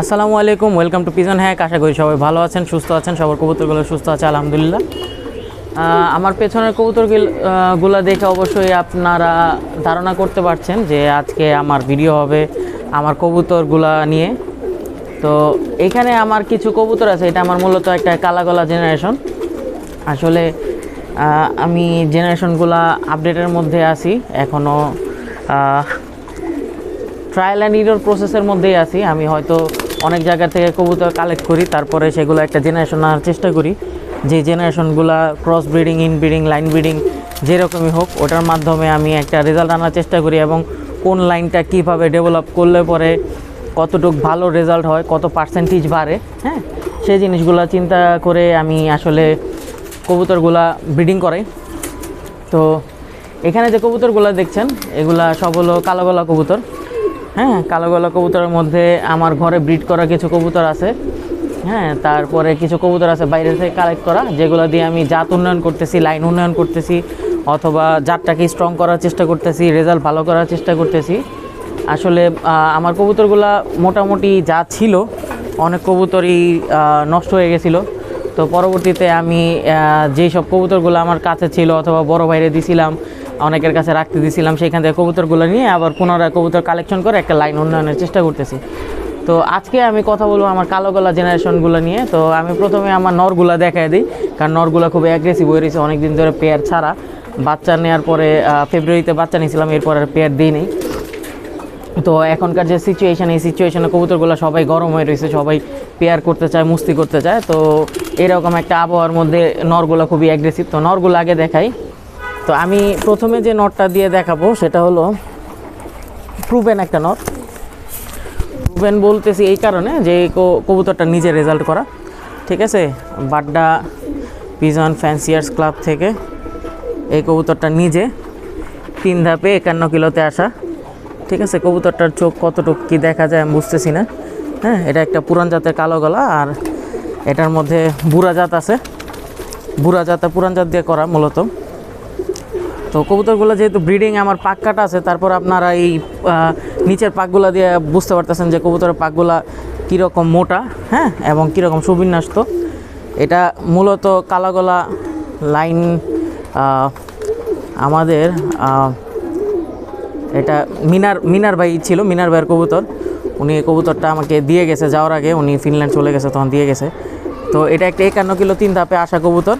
আসসালামু আলাইকুম welcome to pigeon hack আশা করি সবাই ভালো আছেন, সুস্থ আছেন, সবার কবুতরগুলো সুস্থ আছে, আলহামদুলিল্লাহ। আমার পেছনের কবুতরগুলা দেখে অবশ্যই আপনারা ধারণা করতে পারছেন যে আজকে আমার ভিডিও হবে আমার কবুতরগুলা নিয়ে। তো এখানে আমার কিছু কবুতর আছে, এটা আমার মূলত একটা কালাগলা জেনারেশন আসলে আমি জেনারেশনগুলা আপডেটের মধ্যে আছি এখনও ট্রায়াল অ্যান্ড ইরোর প্রসেসের মধ্যেই আছি। আমি হয়তো অনেক জায়গা থেকে কবুতর কালেক্ট করি, তারপরে সেগুলো একটা জেনারেশন আনার চেষ্টা করি। যে জেনারেশনগুলো cross breeding inbreeding line breeding যেরকমই হোক, ওটার মাধ্যমে আমি একটা রেজাল্ট আনার চেষ্টা করি এবং কোন লাইনটা কীভাবে ডেভেলপ করলে পরে কতটুকু ভালো রেজাল্ট হয়, কত পার্সেন্টেজ বাড়ে হ্যাঁ? সেই জিনিসগুলো চিন্তা করে আমি আসলে কবুতরগুলা ব্রিডিং করাই। তো এখানে যে কবুতরগুলো দেখছেন, এগুলা সব হলো কালো গলা কবুতর। হ্যাঁ কালো গলা কবুতরের মধ্যে আমার ঘরে ব্রিড করা কিছু কবুতর আছে। হ্যাঁ তারপরে কিছু কবুতর আছে বাইরে থেকে কালেক্ট করা, যেগুলো দিয়ে আমি জাত উন্নয়ন করতেছি লাইন উন্নয়ন করতেছি, অথবা জাতটাকে স্ট্রং করার চেষ্টা করতেছি রেজাল্ট ভালো করার চেষ্টা করতেছি। আসলে আমার কবুতরগুলা মোটামুটি যা ছিল, অনেক কবুতরই নষ্ট হয়ে গেছিল। তো পরবর্তীতে আমি যেই সব কবুতরগুলো আমার কাছে ছিল অথবা বড় বাইরে দিছিলাম অনেকের কাছে রাখতে দিছিলাম সেখান থেকে কবুতরগুলো নিয়ে, আবার পুনরায় কবুতর কালেকশন করে একটা লাইন উন্নয়নের চেষ্টা করতেছি। তো আজকে আমি কথা বলব আমার কালো গলা জেনারেশনগুলো নিয়ে। তো আমি প্রথমে আমার নরগুলা দেখাই দিই, কারণ নরগুলা খুব অ্যাগ্রেসিভ হয়ে রয়েছে অনেক দিন ধরে পেয়ার ছাড়া। বাচ্চা নেওয়ার পরে ফেব্রুয়ারিতে বাচ্চা নিয়েছিলাম, এরপর আর পেয়ার দিই নেই তো এখনকার যে সিচুয়েশান এই সিচুয়েশানে কবুতরগুলো সবাই গরম হয়ে রয়েছে, সবাই পেয়ার করতে চায়, মুস্তি করতে চায়। তো এরকম একটা আবহাওয়ার মধ্যে নরগুলো খুবই অ্যাগ্রেসিভ তো নরগুলো আগে দেখাই। তো আমি প্রথমে যে নটটা দিয়ে দেখাবো, সেটা হলো প্রুভেন একটা নট। প্রুভেন বলতেছি এই কারণে যে কবুতরটা নিজে রেজাল্ট করা। ঠিক আছে? বাড্ডা পিজন ফ্যান্সিয়ার্স ক্লাব থেকে এই কবুতরটা নিজে তিন ধাপে একান্ন কিলোতে আসা। ঠিক আছে? কবুতরটার চোখ কতটুকু কী দেখা যায় আমি বুঝতেছি না। হ্যাঁ এটা একটা পুরান জাতের কালো গলা আর এটার মধ্যে বুড়া জাত আছে। বুড়া জাত পুরান জাত দিয়ে করা মূলত। তো কবুতরগুলো যেহেতু ব্রিডিং আমার পাক কাটা আছে, তারপর আপনারা এই নিচের পাকগুলো দিয়ে বুঝতে পারতেছেন যে কবুতরের পাকগুলা কীরকম মোটা হ্যাঁ এবং কীরকম সুবিন্যস্ত। এটা মূলত কালাগলা লাইন আমাদের এটা মিনার মিনার ভাই ছিল, মিনার ভাইয়ের কবুতর। উনি এই কবুতরটা আমাকে দিয়ে গেছে, যাওয়ার আগে উনি ফিনল্যান্ড চলে গেছে, তখন দিয়ে গেছে। তো এটা একটা একান্ন কিলো তিন ধাপে আসা কবুতর।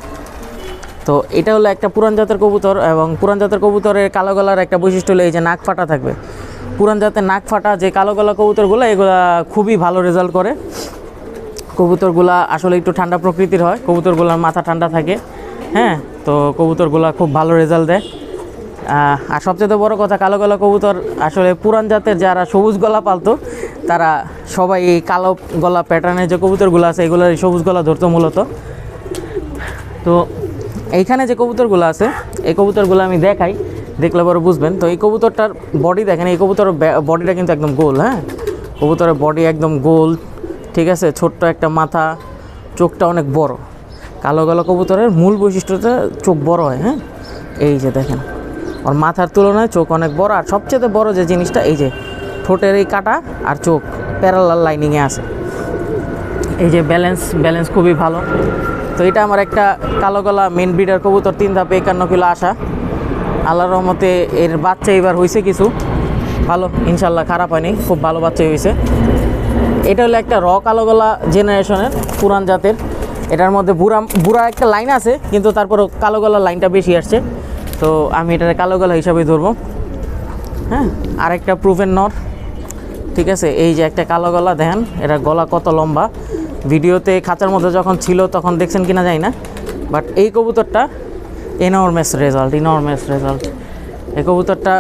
তো এটা হলো একটা পুরান জাতের কবুতর এবং পুরান জাতের কবুতরের কালো গলার একটা বৈশিষ্ট্য হলো এই যে নাক ফাটা থাকবে। পুরান জাতের নাক ফাটা যে কালো গলা কবুতরগুলো, এগুলা খুবই ভালো রেজাল্ট করে। কবুতরগুলা আসলে একটু ঠান্ডা প্রকৃতির হয়, কবুতরগুলোর মাথা ঠান্ডা থাকে হ্যাঁ? তো কবুতরগুলা খুব ভালো রেজাল্ট দেয়। আর সবচেয়ে বড় কথা, কালো গলা কবুতর আসলে পুরান জাতের যারা সবুজ গলা পালতো, তারা সবাই এই কালো গলা প্যাটার্নের যে কবুতরগুলো আছে এগুলোর সবুজ গলা ধরতো মূলত। তো এইখানে যে কবুতরগুলো আছে, এই কবুতরগুলো আমি দেখাই, দেখলে পরে বুঝবেন। তো এই কবুতরটার বডি দেখেন, এই কবুতরের বডিটা কিন্তু একদম গোল হ্যাঁ? কবুতরের বডি একদম গোল, ঠিক আছে? ছোট্ট একটা মাথা, চোখটা অনেক বড়। কালো কালো কবুতরের মূল বৈশিষ্ট্যটা চোখ বড় হয় হ্যাঁ? এই যে দেখেন, ওর মাথার তুলনায় চোখ অনেক বড়। আর সবচেয়ে বড় যে জিনিসটা, এই যে ঠোঁটের এই কাটা আর চোখ প্যারালাল লাইনিংয়ে আছে। এই যে ব্যালেন্স ব্যালেন্স খুবই ভালো। তো এটা আমার একটা কালো গলা মেন ব্রিডার কবুতর, তিন ধাপে একান্ন কিলো আসা আল্লাহর রহমতে এর বাচ্চা এবার হয়েছে কিছু। ভালো ইনশাল্লাহ খারাপ হয়নি, খুব ভালো বাচ্চাই হয়েছে এটা হলো একটা র কালো গলা জেনারেশনের পুরান জাতের। এটার মধ্যে বুড়া বুড়া একটা লাইন আছে, কিন্তু তারপরও কালো গলার লাইনটা বেশি আসছে। তো আমি এটাকে কালো গলা হিসাবে ধরবো। হ্যাঁ আরেকটা প্রুভেন নর। ঠিক আছে, এই যে একটা কালো গলা, দেখেন, এটা গলা কত লম্বা। ভিডিওতে খাঁচার মধ্যে যখন ছিল তখন দেখছেন কিনা যায় না বাট এই কবুতরটা এনর্মেস রেজাল্ট ইনর্মেস রেজাল্ট এই কবুতরটা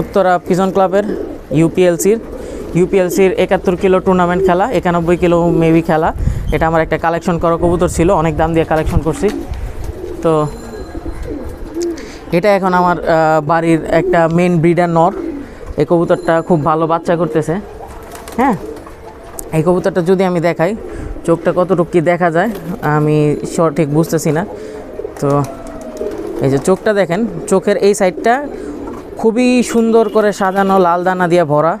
উত্তরা পিজন ক্লাবের ইউপিএলসির ইউপিএলসির একাত্তর কিলো টুর্নামেন্ট খেলা, একানব্বই কিলো মেবি খেলা। এটা আমার একটা কালেকশন করা কবুতর ছিল, অনেক দাম দিয়ে কালেকশন করছি। তো এটা এখন আমার বাড়ির একটা মেন ব্রিডার নর। এই কবুতরটা খুব ভালো বাচ্চা করতেছে। হ্যাঁ? এই কবুতরটা যদি আমি দেখাই, চোখটা কতটুকু কি দেখা যায়, আমি সঠিক বুঝতেছি না। তো এই যে চোখটা দেখেন, চোখের এই সাইডটা খুবই সুন্দর করে সাজানো, লাল দানা দিয়ে ভরা।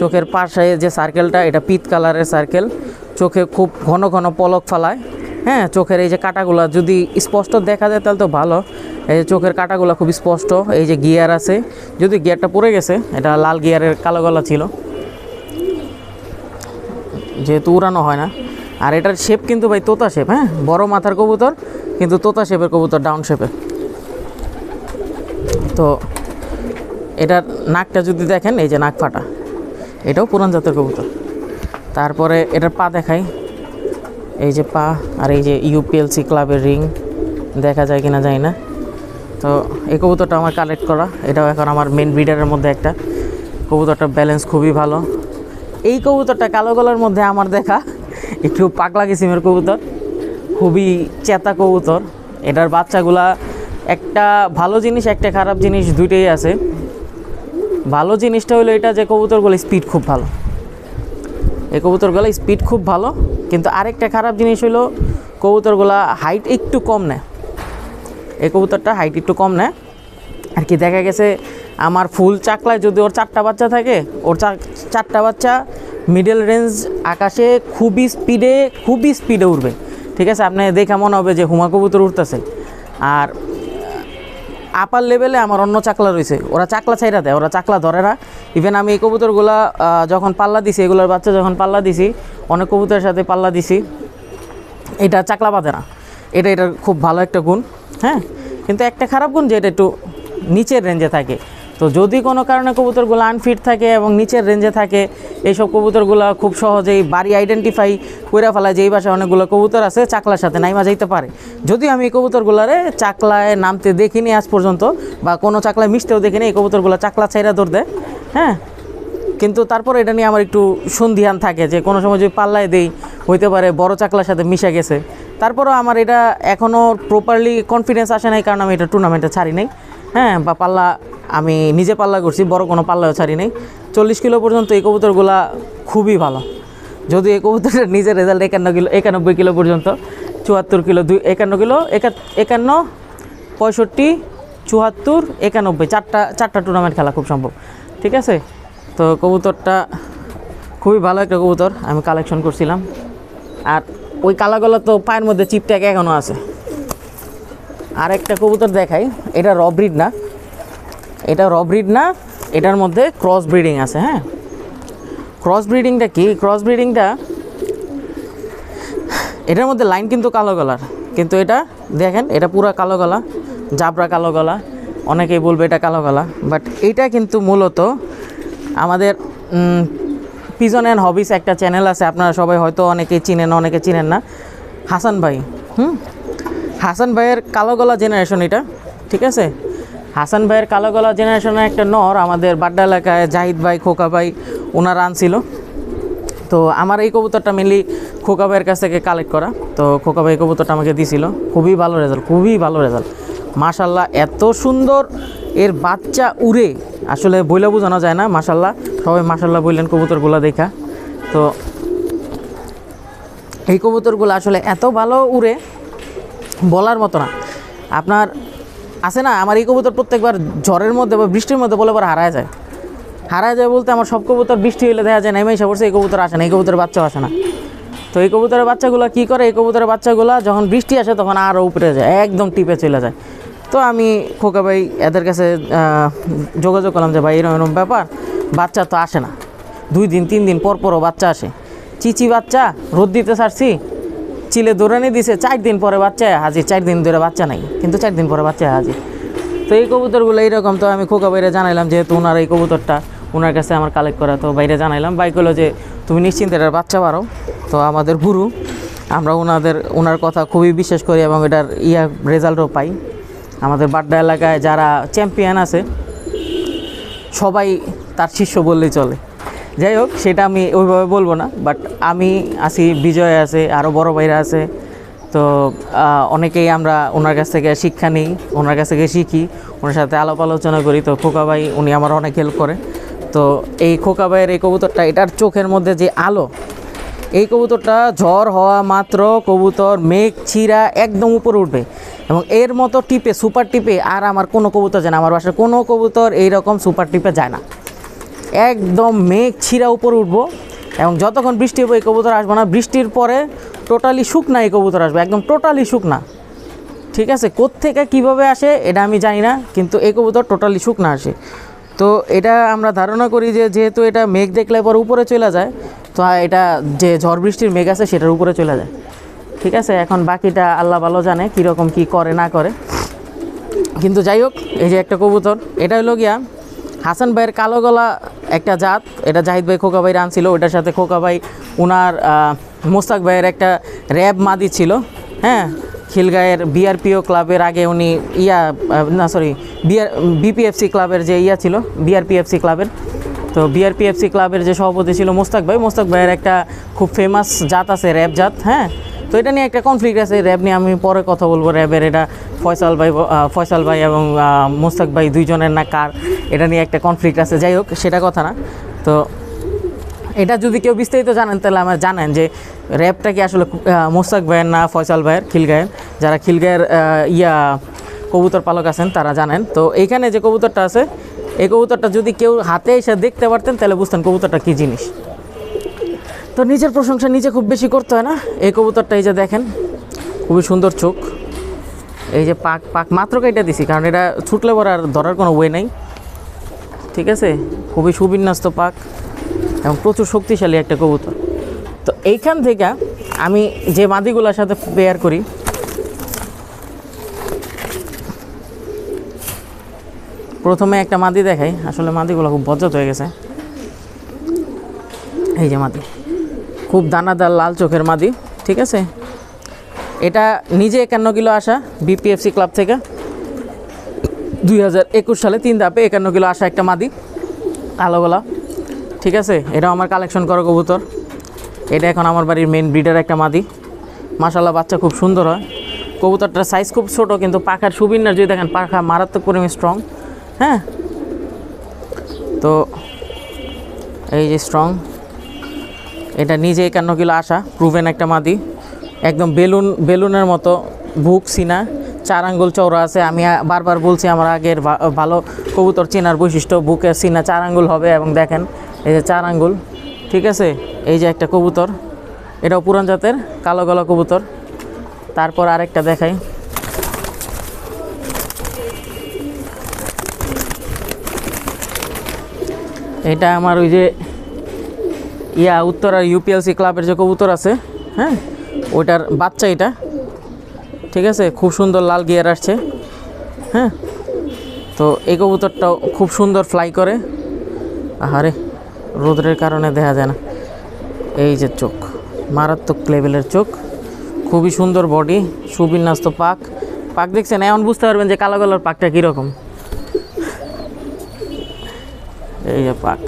চোখের পাশে যে সার্কেলটা এটা পিত কালারের সার্কেল চোখে খুব ঘন ঘন পলক ফালায়। হ্যাঁ চোখের এই যে কাটাগুলো যদি স্পষ্ট দেখা যায়, তাহলে তো ভালো। এই যে চোখের কাটাগুলো খুব স্পষ্ট। এই যে গিয়ার আছে, যদি গিয়ারটা পড়ে গেছে, এটা লাল গিয়ারের কালো গলা ছিল। যেহেতু উড়ানো হয় না। আর এটার শেপ কিন্তু ভাই তোতা শেপ হ্যাঁ? বড় মাথার কবুতর, কিন্তু তোতা শেপের কবুতর ডাউন শেপের তো এটার নাকটা যদি দেখেন, এই যে নাক ফাটা, এটাও পুরান জাতের কবুতর। তারপরে এটার পা দেখাই। এই যে পা, আর এই যে ইউপিএলসি ক্লাবের রিং দেখা যায় কিনা যায় না। তো এই কবুতরটা আমার কালেক্ট করা। এটাও এখন আমার মেন ব্রিডারের মধ্যে একটা। কবুতরটার ব্যালেন্স খুবই ভালো। এই কবুতরটা কালো গলার মধ্যে আমার দেখা। একটু পাগলা কিসিমের কবুতর। খুবই চেতা কবুতর। এটার বাচ্চাগুলা একটা ভালো জিনিস, একটা খারাপ জিনিস দুইটাই আছে। ভালো জিনিসটা হলো এটা যে কবুতরগুলো স্পিড খুব ভালো। এই কবুতরগুলো স্পিড খুব ভালো। কিন্তু আরেকটা খারাপ জিনিস হলো কবুতরগুলা হাইট একটু কম নেয়। এই কবুতরটা হাইট একটু কম নেয়। আর কি দেখা গেছে, আমার ফুল চাকলায় যদি ওর চারটা বাচ্চা থাকে, ওর চারটা বাচ্চা মিডল রেঞ্জ আকাশে খুবই স্পিডে খুবই স্পিডে উঠবে ঠিক আছে? আপনি দেখে মনে হবে যে হুমা কবুতর উঠতেছে আর আপার লেভেলে আমার অন্য চাকলা রয়েছে। ওরা চাকলা ছাইরা দেয়, ওরা চাকলা ধরে না। ইভেন আমি এই কবুতরগুলা যখন পাল্লা দিছি, এগুলোর বাচ্চা যখন পাল্লা দিছি, অনেক কবুতরের সাথে পাল্লা দিছি, এটা চাকলা বাঁধে না। এটা, এটার খুব ভালো একটা গুণ হ্যাঁ? কিন্তু একটা খারাপ গুণ যে এটা একটু নিচের রেঞ্জে থাকে। তো যদি কোনো কারণে কবুতরগুলো আনফিট থাকে এবং নিচের রেঞ্জে থাকে, এইসব কবুতরগুলো খুব সহজেই বাড়ি আইডেন্টিফাই করে ফেলায় যে এই বাসায় অনেকগুলো কবুতর আছে, চাকলার সাথে নাইমা যাইতে পারে। যদি আমি এই কবুতরগুলারে চাকলায় নামতে দেখিনি আজ পর্যন্ত, বা কোনো চাকলায় মিশতেও দেখিনি, এই কবুতরগুলো চাকলা ছাইরা দৌড় দেয় হ্যাঁ? কিন্তু তারপর এটা নিয়ে আমার একটু সন্ধিহান থাকে যে কোনো সময় যদি পাল্লায় দেই, হইতে পারে বড় চাকলার সাথে মিশে গেছে। তারপরও আমার এটা এখনও প্রপারলি কনফিডেন্স আসে নাই, কারণ আমি এটা টুর্নামেন্টে ছাড়ি নাই হ্যাঁ? বা পাল্লা আমি নিজে পাল্লা করছি, বড় কোনো পাল্লাও ছাড়ি নাই। চল্লিশ কিলো পর্যন্ত এই কবুতরগুলা খুবই ভালো। যদি এই কবুতরের নিজের রেজাল্ট একান্ন কিলো, একানব্বই কিলো পর্যন্ত, চুয়াত্তর কিলো দুই, একান্ন কিলো, একা একান্ন, পঁয়ষট্টি, চুয়াত্তর, একানব্বই, চারটা চারটা টুর্নামেন্ট খেলা খুব সম্ভব। ঠিক আছে? তো কবুতরটা খুবই ভালো একটা কবুতর, আমি কালেকশন করছিলাম। আর ওই কালাগুলো তো পায়ের মধ্যে চিপট্যাক এখনও আছে। আর একটা কবুতর দেখাই, এটা রব্রিড না। এটা রব্রিড না, এটার মধ্যে ক্রস ব্রিডিং আছে হ্যাঁ? ক্রস ব্রিডিংটা কি? ক্রস ব্রিডিংটা এটার মধ্যে লাইন কিন্তু কালো গলার। কিন্তু এটা, দেখেন, এটা পুরা কালো গলা, জাবরা কালো গলা, অনেকেই বলবে এটা কালো গলা বাট এইটা কিন্তু মূলত আমাদের পিজন অ্যান্ড হবিস একটা চ্যানেল আছে, আপনারা সবাই হয়তো অনেকেই চিনেন, অনেকে চিনেন না। হাসান ভাই, হুম? হাসান ভাইয়ের কালো গলা জেনারেশন এটা, ঠিক আছে? হাসান ভাইয়ের কালো গলা জেনারেশনের একটা নর আমাদের বাড্ডা এলাকায় জাহিদ ভাই, খোকা ভাই ওনারা আনছিল। তো আমার এই কবুতরটা মেনলি খোকা ভাইয়ের কাছ থেকে কালেক্ট করা। তো খোকা ভাই কবুতরটা আমাকে দিছিল। খুবই ভালো রেজাল্ট খুবই ভালো রেজাল্ট মাশাল্লাহ এত সুন্দর এর বাচ্চা উড়ে। আসলে বইলা বোঝানো যায় না মাশাল্লাহ সবাই মাশাল্লাহ বললেন কবুতরগুলো দেখা। তো এই কবুতরগুলো আসলে এত ভালো উড়ে, বলার মতো না। আপনার আছে না, আমার এই কবুতর প্রত্যেকবার ঝড়ের মধ্যে বা বৃষ্টির মধ্যে বলে পরে হারায় যায়। হারায় যায় বলতে আমার সব কবুতর বৃষ্টি হলে দেখা যায় নেমে এসে এই কবুতর আসে না, এই কবুতরের বাচ্চাও আসে না। তো এই কবুতরের বাচ্চাগুলো কী করে? এই কবুতরের বাচ্চাগুলো যখন বৃষ্টি আসে তখন আরও উপরে যায়, একদম টিপে চলে যায়। তো আমি খোকা ভাই এদের কাছে যোগাযোগ করলাম যে, ভাই, এরকম এরকম ব্যাপার, বাচ্চা তো আসে না। দুই দিন, তিন দিন পর পরও বাচ্চা আসে। চিচি বাচ্চা, রোদ দিতে ছাড়ছি চিলে দৌড়ানি দিছে, চার দিন পরে বাচ্চা হাজির, চার দিন ধরে বাচ্চা নাই, কিন্তু চার দিন পরে বাচ্চা হাজির। তো এই কবুতরগুলো এইরকম তো আমি খোকা বাইরে জানাইলাম যেহেতু ওনার এই কবুতরটা ওনার কাছে আমার কালেক্ট করা, তো বাইরে জানাইলাম। বাইক হলো যে, তুমি নিশ্চিন্তে এটার বাচ্চা পারো তো আমাদের গুরু আমরা ওনাদের ওনার কথা খুবই বিশ্বাস করি এবং এটার ইয়া রেজাল্টও পাই। আমাদের বাড্ডা এলাকায় যারা চ্যাম্পিয়ন আছে, সবাই তার শিষ্য বললেই চলে। যাই হোক, সেটা আমি ওইভাবে বলব না বাট আমি আছি, বিজয় আছে আরও বড় ভাইরা আছে। তো অনেকেই আমরা ওনার কাছ থেকে শিক্ষা নিই, ওনার কাছ থেকে শিখি, ওনার সাথে আলাপ আলোচনা করি। তো খোকা ভাই, উনি আমার অনেক হেল্প করে। তো এই খোকা ভাইয়ের এই কবুতরটা, এটার চোখের মধ্যে যে আলো, এই কবুতরটা ঝড় হওয়া মাত্র কবুতর মেঘ ছিঁড়া একদম উপরে উঠবে। এবং এর মতো টিপে সুপার টিপে আর আমার কোনো কবুতর যায় না, আমার বাসার কোনো কবুতর এইরকম সুপার টিপে যায় না। একদম মেঘ ছিঁড়া উপরে উঠবো। এবং যতক্ষণ বৃষ্টি হবে এই কবুতর আসবে না। বৃষ্টির পরে টোটালি শুকনা এই কবুতর আসবে। একদম টোটালি শুকনা। ঠিক আছে? কোত্থেকে কীভাবে আসে এটা আমি জানি না, কিন্তু এই কবুতর টোটালি শুকনা আসে। তো এটা আমরা ধারণা করি যে যেহেতু এটা মেঘ দেখলে পর উপরে চলে যায়, তো এটা যে ঝড় বৃষ্টির মেঘ আছে সেটার উপরে চলে যায়। ঠিক আছে? এখন বাকিটা আল্লাহ ভালো জানে কীরকম কী করে, না করে। কিন্তু যাই হোক, এই যে একটা কবুতর, এটা হলো গিয়া হাসান ভাইয়ের কালো গলা একটা জাত এটা জাহিদ ভাই খোকা ভাই আনছিল ওটার সাথে খোকা ভাই আহ, মোস্তাক ভাইয়ের একটা র্যাব মাদি ছিল হ্যাঁ? খিলগাঁয়ের বিআরপিও ক্লাবের আগে উনি ইয়া না সরি বিআর বিপিএফসি ক্লাবের যে ইয়া ছিল বিআরপিএফসি ক্লাবের তো বিআরপিএফসি ক্লাবের যে সভাপতি ছিল মোস্তাক ভাই মোস্তাক ভাইয়ের একটা খুব ফেমাস জাত আছে র্যাব জাত হ্যাঁ? তো এটা নিয়ে একটা কনফ্লিক্ট আছে র্যাব নিয়ে আমি পরে কথা বলব। র্যাবের এটা ফয়সাল ভাই ফয়সাল ভাই এবং মোস্তাক ভাই দুইজনের না কার, এটা নিয়ে একটা কনফ্লিক্ট আছে। যাই হোক, সেটা কথা না। তো এটা যদি কেউ বিস্তারিত জানেন, তাহলে আমার জানেন যে র্যাবটা কি আসলে মোস্তাক ভাইয়ের না ফয়সাল ভাইয়ের, খিলগায়ের? যারা খিলগায়ের ইয়া কবুতর পালক আছেন, তারা জানেন। তো এইখানে যে কবুতরটা আছে, এই কবুতরটা যদি কেউ হাতে এসে দেখতে পারতেন, তাহলে বুঝতেন কবুতরটা কী জিনিস। তো নিজের প্রশংসা নিজে খুব বেশি করতে হয় না। এই কবুতরটা এই যে দেখেন, খুবই সুন্দর চোখ। এই যে পাক পাক, মাত্র কেটে দিছি, কারণ এটা ছুটলে পরে আর ধরার কোনো ওয়ে নাই। ঠিক আছে? খুবই সুবিন্যস্ত পাক এবং প্রচুর শক্তিশালী একটা কবুতর। তো এইখান থেকে আমি যে মাদিগুলোর সাথে পেয়ার করি, প্রথমে একটা মাদি দেখাই। আসলে মাদিগুলো খুব বজ্জত হয়ে গেছে। এই যে মাদি। খুব দানাদার লাল চোখের মাদি, ঠিক আছে? এটা নিজে একান্ন কিলো আসা বিপিএফসি ক্লাব থেকে। দুই হাজার একুশ সালে তিন ধাপে একান্ন কিলো আসা একটা মাদি, কালো গলা, ঠিক আছে? এটা আমার কালেকশন করা কবুতর। এটা এখন আমার বাড়ির মেন ব্রিডার একটা মাদি। মাশাল্লাহ বাচ্চা খুব সুন্দর হয়। কবুতরটার সাইজ খুব ছোট, কিন্তু পাখার সুবিন্যাস, যদি দেখেন, পাখা মারাত্মক পরিমাণে স্ট্রং হ্যাঁ? তো, এই যে স্ট্রং এটা নিজে একান্ন কিলো আসা প্রুভেন একটা মাদি। একদম বেলুন, বেলুনের মতো বুক সিনা চার আঙ্গুল চৌড়া আছে। আমি বারবার বলছি, আমার আগের ভালো কবুতর চেনার বৈশিষ্ট্য বুকের সিনা চার আঙ্গুল হবে এবং দেখেন, এই যে চার আঙ্গুল, ঠিক আছে? এই যে একটা কবুতর, এটাও পুরান জাতের, কালো গলা কবুতর। তারপর আরেকটা দেখাই। এটা আমার ওই যে ইয়া উত্তরার ইউপিএলসি ক্লাবের যে কবুতর আছে হ্যাঁ ওইটার বাচ্চা এটা। ঠিক আছে? খুব সুন্দর লাল গিয়ার আসছে হ্যাঁ। তো এই কবুতরটাও খুব সুন্দর ফ্লাই করে। আহারে, রোদ্রের কারণে দেখা যায় না। এই যে চোখ, মারাত্মক লেভেলের চোখ। খুবই সুন্দর বডি সুবিন্যাস্ত পাক। পাক দেখছেন? এমন বুঝতে পারবেন যে কালো কালার পাকটা কীরকম। এই যে পাক।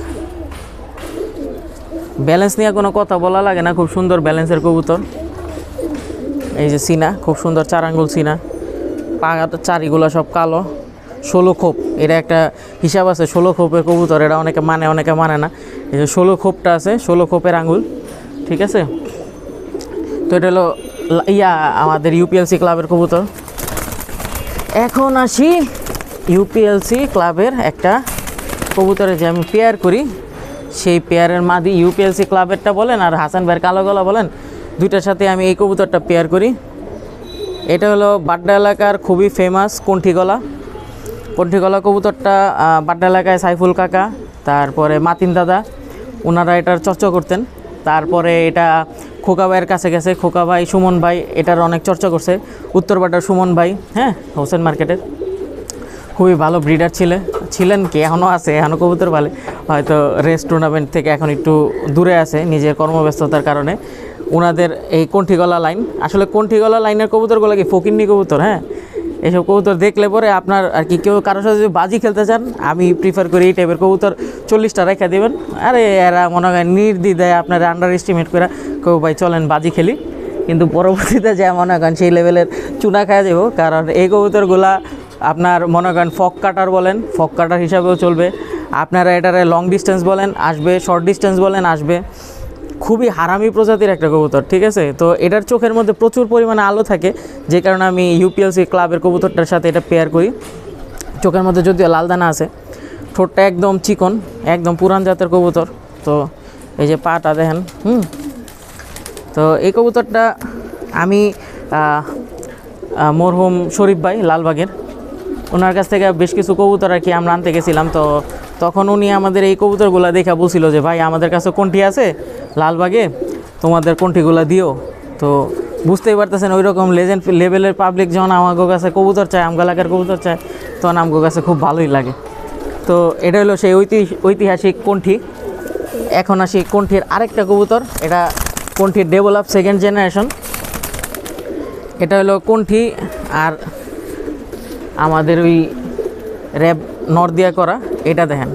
ব্যালেন্স নিয়ে কোনো কথা বলা লাগে না, খুব সুন্দর ব্যালেন্সের কবুতর। এই যে সিনা, খুব সুন্দর চার আঙ্গুল সিনা। পা চারিগুলো সব কালো। ষোলো খোপ, এটা একটা হিসাব আছে, ষোলো খোপের কবুতর, এটা অনেকে মানে অনেকে মানে না। এই যে ষোলো খোপটা আছে, ষোলো খোপের আঙ্গুল, ঠিক আছে? তো এটা হলো ইয়া, আমাদের ইউপিএলসি ক্লাবের কবুতর। এখন আসি ইউপিএলসি ক্লাবের একটা কবুতরে যে আমি পেয়ার করি। সেই পেয়ারের মাদি ইউপিএলসি ক্লাবেরটা বলেন আর হাসান ভাইয়ের কালো গলা বলেন, দুইটার সাথে আমি এই কবুতরটা পেয়ার করি। এটা হলো বাড্ডা এলাকার খুবই ফেমাস কণ্ঠিগলা। কণ্ঠিগলা কবুতরটা বাড্ডা এলাকায় সাইফুল কাকা, তারপরে মাতিন দাদা ওনারা এটার চর্চা করতেন। তারপরে এটা খোকা ভাইয়ের কাছে গেছে, খোকা ভাই, সুমন ভাই, এটার অনেক চর্চা করছে। উত্তর বাড্ডার সুমন ভাই হ্যাঁ হোসেন মার্কেটের। খুবই ভালো ব্রিডার ছিলেন ছিলেন কি এখনও আছে এখনও কবুতর ভালে হয়তো রেস টুর্নামেন্ট থেকে এখন একটু দূরে আছে, নিজের কর্মব্যস্ততার কারণে। ওনাদের এই কণ্ঠিগলা লাইন আসলে কণ্ঠিগলা লাইনের কবুতরগুলো কি ফকিন্নি কবুতর হ্যাঁ? এসব কবুতর দেখলে পরে আপনার আর কি কেউ কারোর সাথে যদি বাজি খেলতে চান, আমি প্রিফার করি এই টাইপের কবুতর চল্লিশটা রেখে দেবেন। আরে, এরা মনে হয় নির্দ্বিধায় আপনার আন্ডার এস্টিমেট করে কেউ ভাই, চলেন, বাজি খেলি। কিন্তু পরবর্তীতে যা মনে করেন, সেই লেভেলের চুনা খাওয়া যাব কারণ এই কবুতরগুলা আপনার মনে করেন ফক কাটার বলেন, ফক কাটার হিসাবেও চলবে। আপনারা এটারে লং ডিস্টেন্স বলেন, আসবে শর্ট ডিস্টেন্স বলেন, আসবে। খুবই হারামি প্রজাতির একটা কবুতর, ঠিক আছে? তো এটার চোখের মধ্যে প্রচুর পরিমাণে আলো থাকে, যে কারণে আমি ইউপিএলসি ক্লাবের কবুতরটার সাথে এটা পেয়ার করি। চোখের মধ্যে যদিও লাল দানা আছে, ঠোঁটটা একদম চিকন, একদম পুরান জাতের কবুতর। তো এই যে পাটা দেখেন, হুম? তো এই কবুতরটা আমি মরহুম শরীফ ভাই, লালবাগের। ওনার কাছ থেকে বেশ কিছু কবুতর আর কি আমরা আনতে গেছিলাম, তো তখন উনি আমাদের এই কবুতরগুলো দেখা বলছিল যে, ভাই, আমাদের কাছে কোনটি আছে? লালবাগে, তোমাদের কোনটিগুলো দিও। তো বুঝতেই পারতেছেন ওই রকম লেজেন্ড লেভেলের পাবলিক যখন আমাকে কাছে কবুতর চায়, আমগা এলাকার কবুতর চায়, তখন আমগো কাছে খুব ভালোই লাগে। তো এটা হলো সেই ঐতি- ঐতিহাসিক কণ্ঠি এখন আসি কণ্ঠির আরেকটা কবুতর, এটা কণ্ঠির ডেভেলপ সেকেন্ড জেনারেশন এটা হলো কণ্ঠি আর আমাদের ওই র্যাব নর দিয়া করা, এটা দেখেন।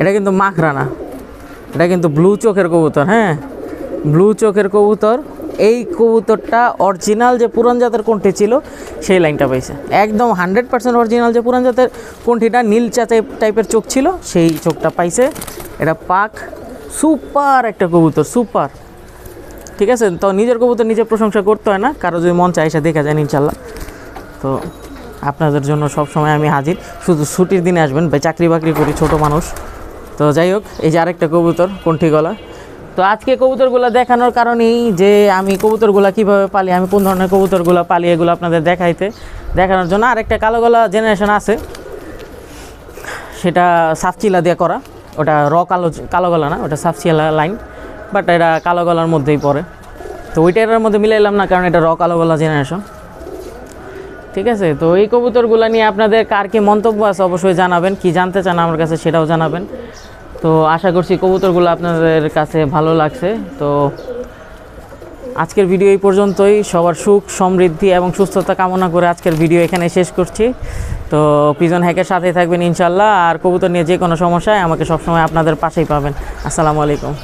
এটা কিন্তু মাখরা না এটা কিন্তু ব্লু চোখের কবুতর হ্যাঁ? ব্লু চোখের কবুতর, এই কবুতরটা অরিজিনাল যে পুরান জাতের কোনটি ছিল, সেই লাইনটা পাইছে। একদম হান্ড্রেড পার্সেন্ট অরিজিনাল যে পুরান জাতের কোনটিটা, নীল চাচা টাইপের চোখ ছিল, সেই চোখটা পাইছে। এটা পাক সুপার একটা কবুতর সুপার ঠিক আছে? তো নিজের কবুতর নিজের প্রশংসা করতে হয় না, কারও যদি মন চায় এসে দেখা যায়, ইনশাল্লাহ। তো আপনাদের জন্য সব সময় আমি হাজির। শুধু ছুটির দিনে আসবেন, ভাই, চাকরি বাকরি করি, ছোট মানুষ। তো যাই হোক, এই যে আরেকটা কবুতর কণ্ঠি গলা? তো আজকে কবুতরগুলো দেখানোর কারণেই যে আমি কবুতরগুলো কীভাবে পালি, আমি কোন ধরনের কবুতরগুলো পালি, এগুলো আপনাদের দেখাইতে। দেখানোর জন্য আরেকটা কালো গলা জেনারেশন আছে। সেটা সাফচিলা দিয়ে করা। ওটা র কালো কালো গলা না, ওটা সাফচিলা লাইন বাট এটা কালো গলার মধ্যেই পড়ে। তো ওইটার মধ্যে মিলাইলাম না, কারণ এটা র কালো গলা জেনারেশন ঠিক আছে? তো এই কবুতরগুলো নিয়ে আপনাদের কার কি মন্তব্য আছে অবশ্যই জানাবেন। কি জানতে চান আমার কাছে সেটাও জানাবেন। তো আশা করছি কবুতরগুলো আপনাদের কাছে ভালো লাগছে। তো আজকের ভিডিও এই পর্যন্তই। সবার সুখ, সমৃদ্ধি এবং সুস্থতা কামনা করে আজকের ভিডিও এখানে শেষ করছি। তো পিজন হ্যাকের সাথেই থাকবেন ইনশাল্লাহ। আর কবুতর নিয়ে যে কোনো সমস্যায় আমাকে সবসময় আপনাদের পাশেই পাবেন। আসসালামু আলাইকুম।